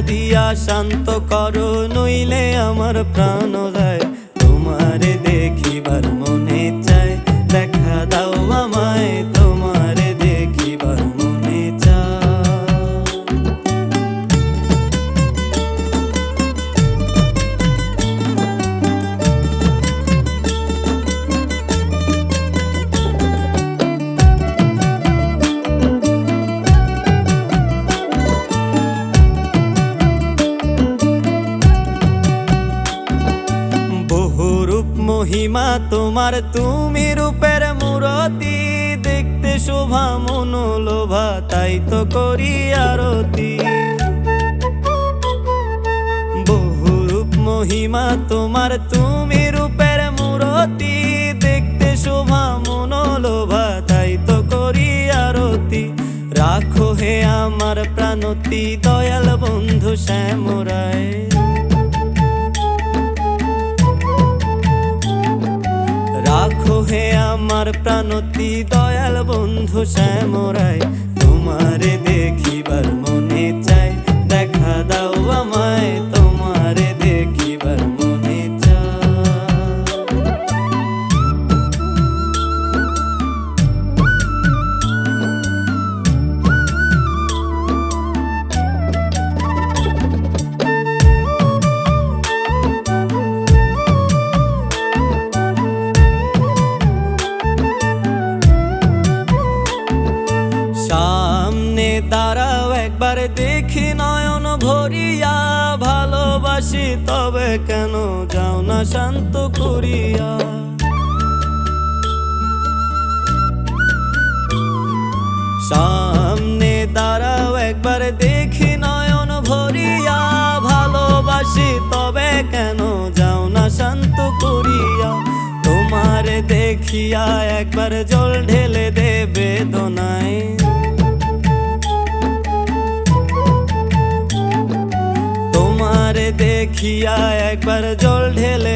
দিয়া শান্ত করো নইলে আমার প্রাণ যায়। তোমারে দেখিবার মহিমা, তোমার তুমি রূপের মূরতি। দেখতে শোভা, মনোলোভা, তাই তো করি আরতি। বহুরূপ মহিমা, তোমার তুমি রূপের মূরতি। দেখতে শোভা, মনোলোভা, তাই তো করি আরতি। রাখো হে আমার প্রাণতি, দয়াল বন্ধু শ্যামরায়। হে আমার প্রাণতি দয়াল বন্ধু শ্যামরাই তোমারে দাঁড়াও একবার দেখি নয়ন ভরিয়া, ভালোবাসি তবে কেন যাও না শান্ত করিয়া? সামনে দাঁড়াও একবার দেখি নয়ন ভরিয়া, ভালোবাসি তবে কেন যাও না শান্ত করিয়া? তোমার দেখিয়া একবার জল ঢেলে দেবে দোনায় তোমার দেখিয়া একবার জল ঢেলে দেবে দোনায়